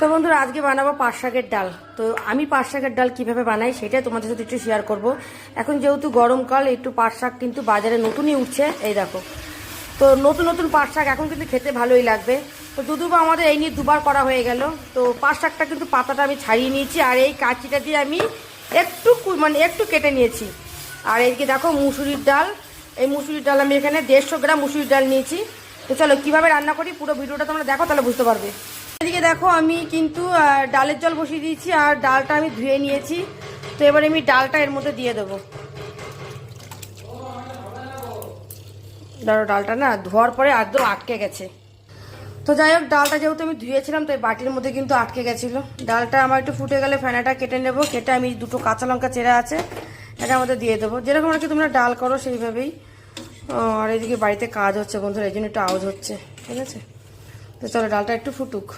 তো বন্ধুরা, আজকে বানাবো পাট শাকের ডাল। তো আমি পাট শাকের ডাল কীভাবে বানাই সেটাই তোমাদের সাথে একটু শেয়ার করব। এখন যেহেতু গরমকাল একটু পাট শাক কিন্তু বাজারে নতুনই উঠছে, এই দেখো। তো নতুন নতুন পাট শাক এখন কিন্তু খেতে ভালোই লাগবে। তো দুদুবা আমাদের এই নিয়ে দুবার করা হয়ে গেল। তো পাট শাকটা কিন্তু পাতাটা আমি ছাড়িয়ে নিয়েছি, আর এই কাঁচিটা দিয়ে আমি একটু মানে একটু কেটে নিয়েছি। আর এইদিকে দেখো মুসুরির ডাল। এই মুসুরির ডাল আমি এখানে দেড়শো গ্রাম মুসুরির ডাল নিয়েছি। তো চলো কীভাবে রান্না করি, পুরো ভিডিওটা তোমরা দেখো, তাহলে বুঝতে পারবে। এদিকে দেখো আমি কিন্তু ডালের জল বসিয়ে দিয়েছি আর ডালটা আমি ধুয়ে নিয়েছি। তো এবার আমি ডালটা এর মধ্যে দিয়ে দেবো। ধরো ডালটা না ধোয়ার পরে একদম আটকে গেছে। তো যাই হোক, ডালটা যেহেতু আমি ধুয়েছিলাম, তাই বাটির মধ্যে কিন্তু আটকে গেছিল। ডালটা আমার একটু ফুটে গেলে ফেনাটা কেটে নেব। কেটে আমি দুটো কাঁচা লঙ্কা চেরা আছে এটা আমাদের দিয়ে দেবো। যেরকম আর কি তোমরা ডাল করো সেইভাবেই। আর এদিকে বাড়িতে কাজ হচ্ছে বন্ধুরা, এই জন্য একটু আওয়াজ হচ্ছে, ঠিক আছে? তো চলো, ডালটা একটু ফুটুক।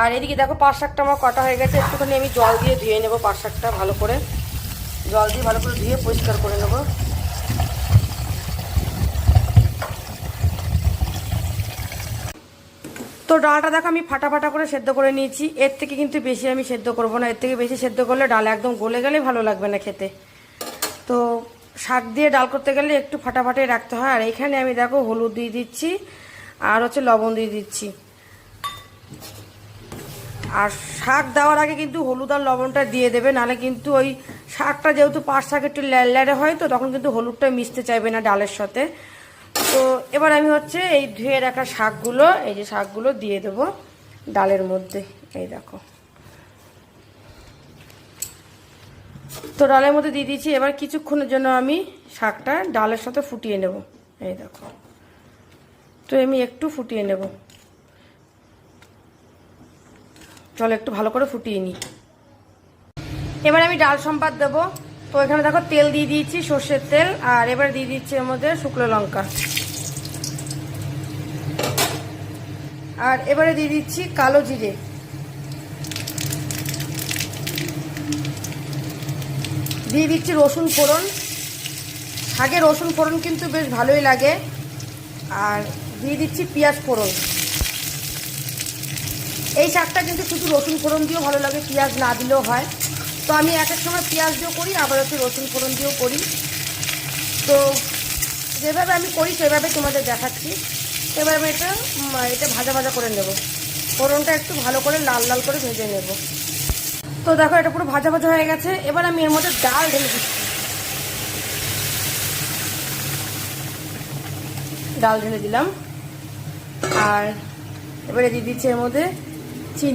আর এদিকে দেখো পাট শাকটা আমার কটা হয়ে গেছে, একটুখানি আমি জল দিয়ে ধুয়ে নেব পাট শাকটা ভালো করে। জল দিয়ে ভালো করে ধুয়ে পরিষ্কার করে নেব। তো ডালটা দেখো আমি ফাটা ফাটা করে সেদ্ধ করে নিয়েছি, এর থেকে কিন্তু বেশি আমি সেদ্ধ করব না, এর থেকে বেশি সেদ্ধ করলে ডাল একদম গলে গেলে ভালো লাগবে না খেতে। তো শাক দিয়ে ডাল করতে গেলে একটু ফাটাফাটি রাখতে হয়, আর এখানে আমি দেখো হলুদ দিয়ে দিচ্ছি, আর হচ্ছে লবণ দিয়ে দিচ্ছি। আর শাক দেওয়ার আগে কিন্তু হলুদ আর লবণটা দিয়ে দেবে, নাহলে কিন্তু ওই শাকটা যেহেতু পাঁচ শাক একটু ল্যাড়ে হয় তো, তখন কিন্তু হলুদটা মিশতে চাইবে না ডালের সাথে। তো এবার আমি হচ্ছে এই ধুয়ে রাখা শাকগুলো, এই যে শাকগুলো দিয়ে দেবো ডালের মধ্যে, এই দেখো। তো ডালের মধ্যে দিয়ে দিয়েছি, এবার কিছুক্ষণের জন্য আমি শাকটা ডালের সাথে ফুটিয়ে নেব, এই দেখো। তো আমি একটু ফুটিয়ে নেব। চলো একটু ভালো করে ফুটিয়ে নিই। এবার আমি ডাল সম্বাদ দেবো। তো এখানে দেখো তেল দিয়ে দিয়েছি, সর্ষের তেল, আর এবার দিয়ে দিচ্ছি এর মধ্যে শুকনো লঙ্কা। আর এবারে দিয়ে দিচ্ছি কালো জিরে। দিয়ে দিচ্ছি রসুন ফোড়ন। শাকে রসুন ফোড়ন কিন্তু বেশ ভালোই লাগে। আর দিয়ে দিচ্ছি পেঁয়াজ ফোড়ন। এই শাকটা কিন্তু শুধু রসুন ফোড়ন দিয়েও ভালো লাগে, পেঁয়াজ না দিলেও হয়। তো আমি এক এক সময় পেঁয়াজ দিয়েও করি, আবার হচ্ছে রসুন ফোড়ন দিয়েও করি। তো যেভাবে আমি করি, সেভাবে তোমাদের দেখাচ্ছি। এবার আমি এটা এটা ভাজা ভাজা করে নেব। ফোড়নটা একটু ভালো করে লাল লাল করে ভেজে নেব। তো দেখো, এটা পুরো ভাজা ভাজা হয়ে গেছে। এবার আমি এর মধ্যে ডাল ঢেলে দিচ্ছি। ডাল ঢেলে দিলাম। আর এবারে দিয়ে দিচ্ছি এর মধ্যে тени